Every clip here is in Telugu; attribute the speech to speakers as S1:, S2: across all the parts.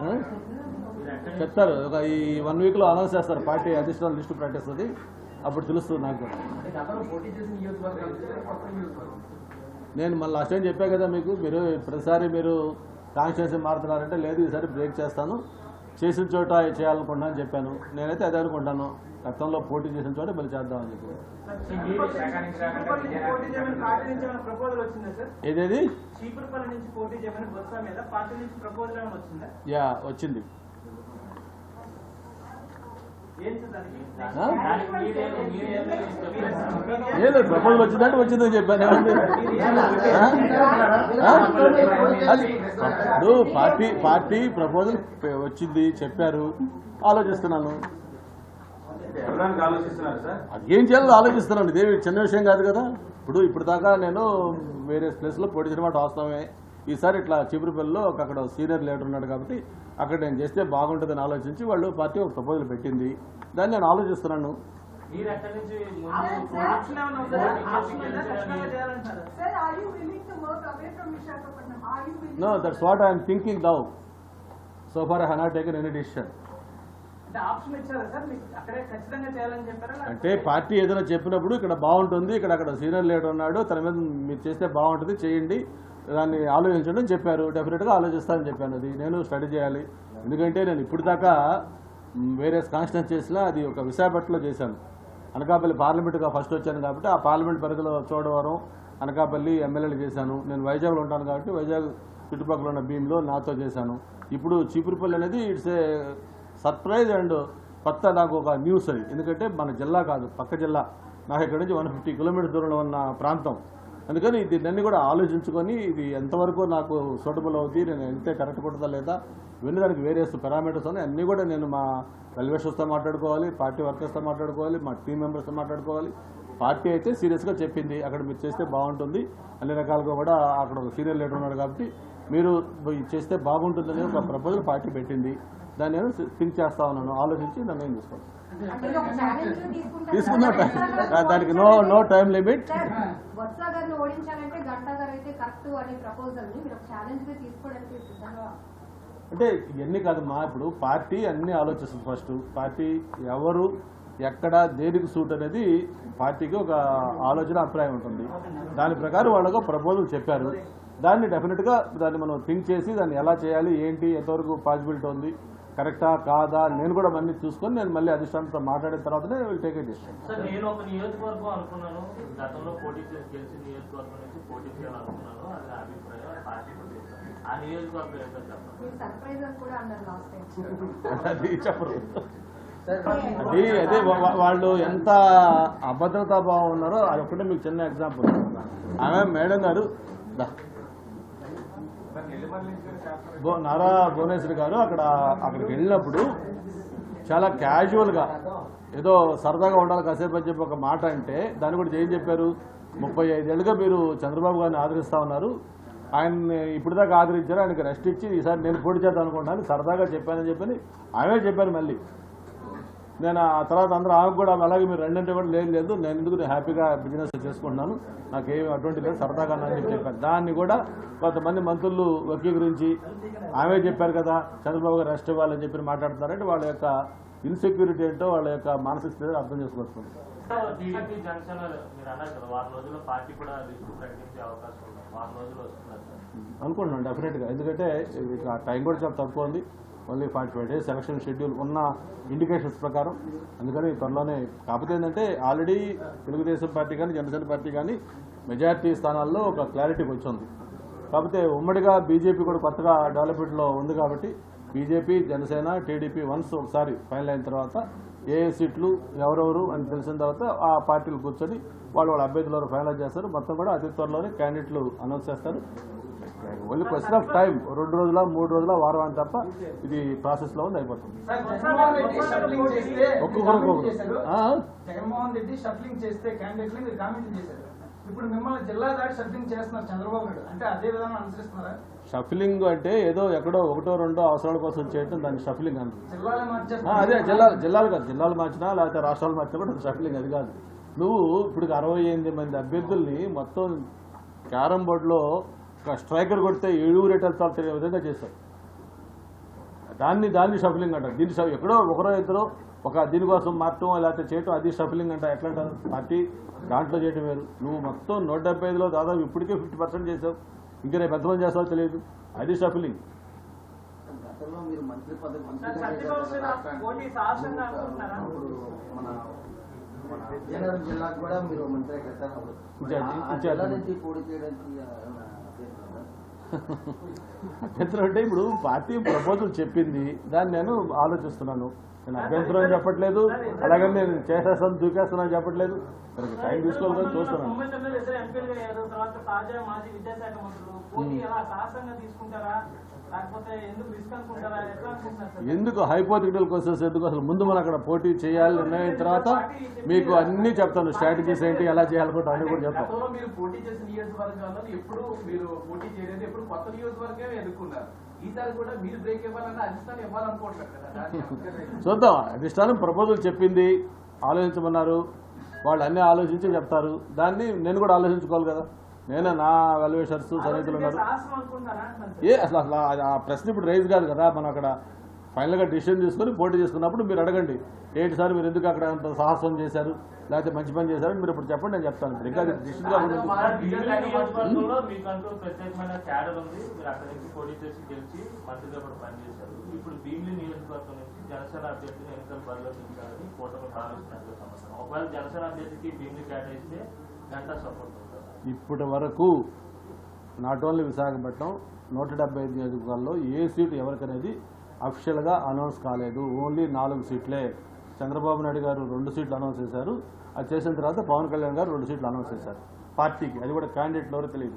S1: ఆ? చెప్తారు. ఒక ఈ వన్ వీక్లో అనౌన్స్ చేస్తారు. పార్టీ అధిష్టానం లిస్టు ప్రకటిస్తుంది అప్పుడు తెలుస్తుంది నాకు కూడా. నేను మళ్ళీ లాస్ట్ టైం చెప్పా కదా మీకు మీరు ప్రతిసారి మీరు కాన్స్టిట్యూన్సీ మారుతున్నారంటే లేదు ఈసారి బ్రేక్ చేస్తాను. చేసిన చోట చేయాలనుకుంటున్నాను అని చెప్పాను. నేనైతే అదే అనుకుంటాను గతంలో పోటీ చేసిన చోట మళ్ళీ చేద్దామని చెప్పి. ఏదేది? యా వచ్చింది.
S2: ఏం
S1: లేదు ప్రపోజల్ వచ్చిందంటే వచ్చిందని చెప్పాను. ఇప్పుడు పార్టీ పార్టీ ప్రపోజల్ వచ్చింది చెప్పారు. ఆలోచిస్తున్నాను
S3: ఎవరానికి ఆలోచిస్తున్నారు సార్
S1: అది ఏం చేయాలో ఆలోచిస్తున్నాను. ఇదేమి చిన్న విషయం కాదు కదా. ఇప్పుడు ఇప్పుడు దాకా నేను వేరే ప్లేస్లో పోటీ చేయడం మాట వాస్తవమే ఈసారి ఇట్లా చిపురుపల్లిలో ఒక అక్కడ సీనియర్ లీడర్ ఉన్నాడు కాబట్టి అక్కడ నేను చేస్తే బాగుంటుందని ఆలోచించి వాళ్ళు పార్టీ ఒక ప్రపోజల్ పెట్టింది. దాన్ని నేను ఆలోచిస్తున్నాను? No that's what I'm thinking now so far I not taken any decision
S2: అంటే
S1: పార్టీ ఏదైనా చెప్పినప్పుడు ఇక్కడ బాగుంటుంది ఇక్కడ అక్కడ సీనియర్ లీడర్ ఉన్నాడు తన మీద మీరు చేస్తే బాగుంటుంది చేయండి దాన్ని ఆలోచించండి అని చెప్పారు. డెఫినెట్గా ఆలోచిస్తానని చెప్పాను. అది నేను స్టడీ చేయాలి. ఎందుకంటే నేను ఇప్పుడు దాకా వేరే కాన్స్టిట్యున్సీస్లో చేసినా అది ఒక విశాఖపట్నంలో చేశాను. అనకాపల్లి పార్లమెంట్గా ఫస్ట్ వచ్చాను కాబట్టి ఆ పార్లమెంట్ పరిధిలో చూడవరం అనకాపల్లి ఎమ్మెల్యేలు చేశాను. నేను వైజాగ్లో ఉంటాను కాబట్టి వైజాగ్ చుట్టుపక్కల ఉన్న భీమ్లో నాతో చేశాను. ఇప్పుడు చీపురుపల్లి అనేది ఇట్స్ ఏ సర్ప్రైజ్ అండ్ కొత్త నాకు ఒక న్యూస్ అది. ఎందుకంటే మన జిల్లా కాదు పక్క జిల్లా. నాకు ఇక్కడ నుంచి వన్ ఫిఫ్టీ కిలోమీటర్ దూరంలో ఉన్న ప్రాంతం. అందుకని దీన్ని కూడా ఆలోచించుకొని ఇది ఎంతవరకు నాకు సూటబుల్ అవుతుంది నేను వెళ్తే కరెక్ట్ కొడుతుందా లేదా ఇవన్నీ దానికి వేరే పారామీటర్స్ ఉన్నాయి. అన్నీ కూడా నేను మా వెల్వేషర్స్తో మాట్లాడుకోవాలి పార్టీ వర్కర్స్తో మాట్లాడుకోవాలి మా టీం మెంబర్స్తో మాట్లాడుకోవాలి. పార్టీ అయితే సీరియస్గా చెప్పింది. అక్కడ మీరు చేస్తే బాగుంటుంది. అన్ని రకాలుగా కూడా అక్కడ ఒక సీనియర్ లీడర్ ఉన్నాడు కాబట్టి మీరు ఇది చేస్తే బాగుంటుందని ఒక ప్రపోజల్ పార్టీ పెట్టింది. దాన్ని నేను థింక్ చేస్తా ఉన్నాను. ఆలోచించి
S4: ఒక challenge తీసుకుంటారా?
S1: తీసుకున్న దానికి నో నో టైం లిమిట్ అంటే ఇవన్నీ కాదమ్మా ఇప్పుడు పార్టీ అన్ని ఆలోచిస్తుంది ఫస్ట్ పార్టీ ఎవరు ఎక్కడ దేనికి సూట్ అనేది పార్టీకి ఒక ఆలోచన అభిప్రాయం ఉంటుంది. దాని ప్రకారం వాళ్ళకు ప్రపోజల్ చెప్పారు. దాన్ని డెఫినెట్గా దాన్ని మనం థింక్ చేసి దాన్ని ఎలా చేయాలి ఏంటి ఎంతవరకు పాసిబిలిటీ ఉంది కరెక్టా కాదా నేను కూడా మళ్ళీ చూసుకొని నేను మళ్ళీ అధిష్టానంతో మాట్లాడిన తర్వాతనే విల్ టేక్ డిసిషన్
S5: సార్ నేను ఒక నియోజకవర్గం అనుకున్నాను. గతంలో పోటీ చేసి గెలిచిన నియోజకవర్గం నుంచి పోటీ చేయాలనుకున్నాను. అది అభిప్రాయం. అది పార్టీ. ఆ నియోజకవర్గం
S1: చెప్పరు. అది అదే వాళ్ళు ఎంత అభద్రతా భావం ఉన్నారో అది ఒకటే మీకు చిన్న ఎగ్జాంపుల్ ఆమె మేడం గారు నారా భువనేశ్వరి గారు అక్కడ అక్కడికి వెళ్ళినప్పుడు చాలా క్యాజువల్గా ఏదో సరదాగా ఉండాలి కాసేపు అని చెప్పి ఒక మాట అంటే దాన్ని కూడా ఏం చెప్పారు? ముప్పై ఐదేళ్ళుగా మీరు చంద్రబాబు గారిని ఆదరిస్తూ ఉన్నారు. ఆయన్ని ఇప్పుడు దాకా ఆదరించారు ఆయనకి రెస్ట్ ఇచ్చి ఈసారి నేను పోటీ చేద్దాం అనుకుంటున్నాను సరదాగా చెప్పానని చెప్పని ఆమె చెప్పారు మళ్ళీ. నేను ఆ తర్వాత అందరూ ఆమె కూడా అలాగే మీరు రెండంటే కూడా లేదు లేదు. నేను ఎందుకు నేను హ్యాపీగా బిజినెస్ చేసుకుంటున్నాను? నాకేమి అటువంటి లేదు. సరదాగా అని చెప్పి చెప్పారు. దాన్ని కూడా కొంతమంది మంత్రులు వకీకరించి ఆమె చెప్పారు కదా చంద్రబాబు గారు రెస్ట్ ఇవ్వాలని చెప్పి మాట్లాడుతున్నారంటే వాళ్ళ యొక్క ఇన్సెక్యూరిటీ ఏంటో వాళ్ళ యొక్క మానసిక స్థితి అర్థం చేసుకోవచ్చు. అనుకుంటున్నాను డెఫినెట్గా ఎందుకంటే ఇది ఆ టైం కూడా చాలా తక్కువ ఉంది. Only forty five days election schedule ఉన్న ఇండికేషన్స్ ప్రకారం. అందుకని త్వరలోనే కాకపోతే ఏంటంటే ఆల్రెడీ తెలుగుదేశం పార్టీ కానీ జనసేన పార్టీ కానీ మెజారిటీ స్థానాల్లో ఒక క్లారిటీకి వచ్చింది. కాకపోతే ఉమ్మడిగా బీజేపీ కూడా కొత్తగా డెవలప్మెంట్లో ఉంది కాబట్టి బీజేపీ జనసేన టీడీపీ వన్స్ ఒకసారి ఫైనల్ అయిన తర్వాత ఏ సీట్లు ఎవరెవరు అని తెలిసిన తర్వాత ఆ పార్టీలు కూర్చొని వాళ్ళు వాళ్ళ అభ్యర్థులు ఎవరు ఫైనల్ చేస్తారు మొత్తం కూడా అతి త్వరలోనే క్యాండిడేట్లు అనౌన్స్ చేస్తారు. ఓన్లీ క్వశ్చన్ ఆఫ్ టైం రెండు రోజుల మూడు రోజుల వారం అని తప్ప ఇది ప్రాసెస్లో ఉంది అయిపోతుంది. ఒక్కొక్కరు
S6: ఇప్పుడు మిమ్మల్ని జిల్లా దాటి షఫ్లింగ్ చేస్తున్నారు చంద్రబాబు నాయుడు. అంటే అదే విధానం అనుసరిస్తున్నారా?
S1: షఫిలింగ్ అంటే ఏదో ఎక్కడో ఒకటో రెండో అవసరాల కోసం చేయటం దాన్ని షఫిలింగ్
S6: మార్చేస్తున్నారు.
S1: అదే జిల్లాలు జిల్లాలు కాదు. జిల్లాలు మార్చినా లేకపోతే రాష్ట్రాలు మార్చినా కూడా షఫిలింగ్ అది కాదు. నువ్వు ఇప్పుడు అరవై ఎనిమిది మంది అభ్యర్థుల్ని మొత్తం క్యారమ్ బోర్డులో స్ట్రైకర్ కొడితే ఏడుగురు ఎటు వెళ్తారో తెలియని విధంగా చేశారు. దాన్ని దాన్ని షఫలింగ్ అంటారు. దీన్ని ఎక్కడో ఒకరో ఇద్దరు ఒక దీనికోసం మార్చడం లేకపోతే చేయటం అది షఫలింగ్ అంట ఎట్లా అంటారు? పార్టీ దాంట్లో చేయటం వేరు. నువ్వు మొత్తం నూట డెబ్బై ఐదులో దాదాపు ఇప్పటికే ఫిఫ్టీ పర్సెంట్ చేసావు ఇంకా రేపు ఎంతమంది చేస్తావో తెలియదు. అది షఫలింగ్.
S7: విజయనగరం జిల్లాకు కూడా మీరు మంత్రి పోటీ చేయడానికి ఏమైనా అభ్యంతరం
S1: అంటే ఇప్పుడు పార్టీ ప్రపోజల్ చెప్పింది దాన్ని నేను ఆలోచిస్తున్నాను. నేను అభ్యంతరం చెప్పట్లేదు. అలాగే నేను చేసేస్తాను దూకేస్తానని చెప్పట్లేదు. దానికి టైం తీసుకోవాలని చూస్తున్నాను
S2: ఎందుకు రిస్క్ అనుకుంటారా
S1: ఎందుకు క్వశ్చన్స్ ఎందుకు? అసలు ముందు మనం అక్కడ పోటీ చేయాలి నిర్ణయం తర్వాత మీకు అన్ని చెప్తాను. స్ట్రాటజీస్ ఏంటి ఎలా చేయాలనుకుంటా అన్ని కూడా చెప్తాను.
S8: పోటీ చేసిన నియోజకవర్గాల్లో ఎప్పుడు మీరు పోటీ చేయలేదు ఎప్పుడు కొత్త నియోజకవర్గమే ఎదుర్కొన్నారు.
S1: చూద్దాం. అధిష్టానం ప్రపోజల్ చెప్పింది ఆలోచించమన్నారు. వాళ్ళు అన్నీ ఆలోచించి చెప్తారు. దాన్ని నేను కూడా ఆలోచించుకోవాలి కదా. నేను నా వెల్వేషర్స్ సన్నిహితులు ఉన్నారు. ఏ అసలు అసలు ఆ- ఆ ప్రశ్న ఇప్పుడు రైజ్ కాదు కదా మనం అక్కడ ఫైనల్గా డిసిషన్ తీసుకొని పోటీ చేసుకున్నప్పుడు మీరు అడగండి ఏంటి సార్ మీరు ఎందుకు అక్కడ అంత సాహసం చేశారు లేకపోతే మంచి పని చేశారు మీరు ఇప్పుడు చెప్పండి నేను చెప్తాను. ఇప్పుడు ఇంకా ఇప్పటి వరకు నాట్ ఓన్లీ విశాఖపట్నం నూట డెబ్బై ఐదు నియోజకవర్గాల్లో ఏ సీటు ఎవరికనేది అఫిషియల్గా అనౌన్స్ కాలేదు. ఓన్లీ నాలుగు సీట్లే. చంద్రబాబు నాయుడు గారు రెండు సీట్లు అనౌన్స్ చేశారు. అది చేసిన తర్వాత పవన్ కళ్యాణ్ గారు రెండు సీట్లు అనౌన్స్ చేశారు. పార్టీకి. అది కూడా క్యాండిడేట్లు ఎవరో తెలియదు.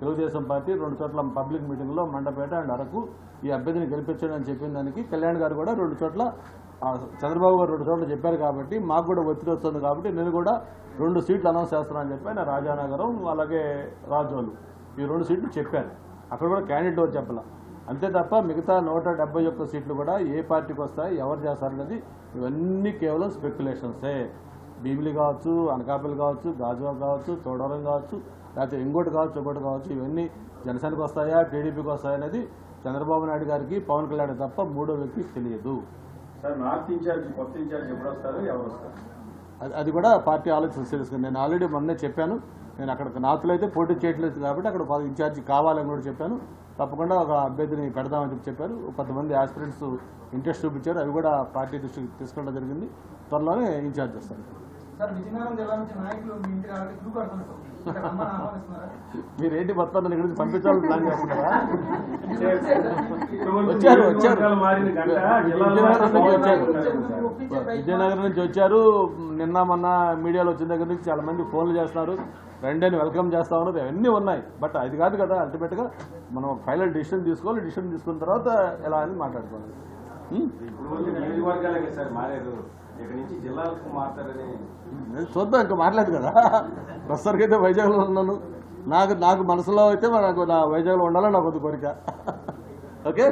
S1: తెలుగుదేశం పార్టీ రెండు చోట్ల పబ్లిక్ మీటింగ్లో మండపేట అండ్ అరకు ఈ అభ్యర్థిని గెలిపించండి అని చెప్పిన దానికి కళ్యాణ్ గారు కూడా రెండు చోట్ల చంద్రబాబు గారు రెండు చోట్ల చెప్పారు కాబట్టి మాకు కూడా ఒత్తిడి వస్తుంది కాబట్టి నేను కూడా రెండు సీట్లు అనౌన్స్ చేస్తున్నానని చెప్పి ఆయన రాజానగరం అలాగే రాజోలు ఈ రెండు సీట్లు చెప్పారు. అక్కడ కూడా క్యాండిడేట్ ఎవరు చెప్పాల? అంతే తప్ప మిగతా నూట డెబ్బై ఒక్క సీట్లు కూడా ఏ పార్టీకి వస్తాయి ఎవరు చేస్తారనేది ఇవన్నీ కేవలం స్పెక్యులేషన్సే. భీమిలి కావచ్చు అనకాపల్లి కావచ్చు గాజువాక కావచ్చు చోడవరం కావచ్చు లేకపోతే ఇంకోటి కావచ్చు ఇంకోటి కావచ్చు ఇవన్నీ జనసేనకు వస్తాయా టీడీపీకి వస్తాయా అనేది చంద్రబాబు నాయుడు గారికి పవన్ కళ్యాణ్ తప్ప మూడో వ్యక్తికి తెలియదు.
S3: సార్ నార్త్ ఇన్ఛార్జ్ కొత్త ఇన్ఛార్జ్ ఎప్పుడు వస్తారు ఎవరు వస్తారు?
S1: అది అది కూడా పార్టీ ఆలోచన తెలుసుకుంది నేను ఆల్రెడీ మొన్నే చెప్పాను. నేను అక్కడ నార్త్లో అయితే పోటీ చేయట్లేదు కాబట్టి అక్కడ ఇన్ఛార్జి కావాలని కూడా చెప్పాను. తప్పకుండా ఒక అభ్యర్థిని పెడదామని చెప్పి చెప్పారు. కొంతమంది ఆస్పిరెంట్స్ ఇంట్రెస్ట్ చూపించారు. అవి కూడా పార్టీ దృష్టికి తీసుకోవడం జరిగింది. త్వరలోనే ఇన్ఛార్జ్ వస్తాను మీరేంటి మొత్తం ఇక్కడి నుంచి పంపించాలని ప్లాన్ చేస్తున్నారా? వచ్చారు, వచ్చారు. విజయనగరం నుంచి వచ్చారు. నిన్న మొన్న మీడియాలో వచ్చిన దగ్గర నుంచి చాలా మంది ఫోన్లు చేస్తున్నారు. రెండని వెల్కమ్ చేస్తా ఉన్నారు. అవన్నీ ఉన్నాయి. బట్ అది కాదు కదా అల్టిమేట్గా మనం ఫైనల్ డిసిషన్ తీసుకోవాలి. డిసిషన్ తీసుకున్న తర్వాత ఎలా అని మాట్లాడుకోవాలి.
S3: ఇక్కడ నుంచి జిల్లాలకు
S1: నేను చూద్దాం ఇంకా మారలేదు కదా. ప్రస్తుతానికి అయితే వైజాగ్లో ఉన్నాను. నాకు నాకు మనసులో అయితే నాకు నా వైజాగ్లో ఉండాలని నాకు ఒక కోరిక. ఓకే?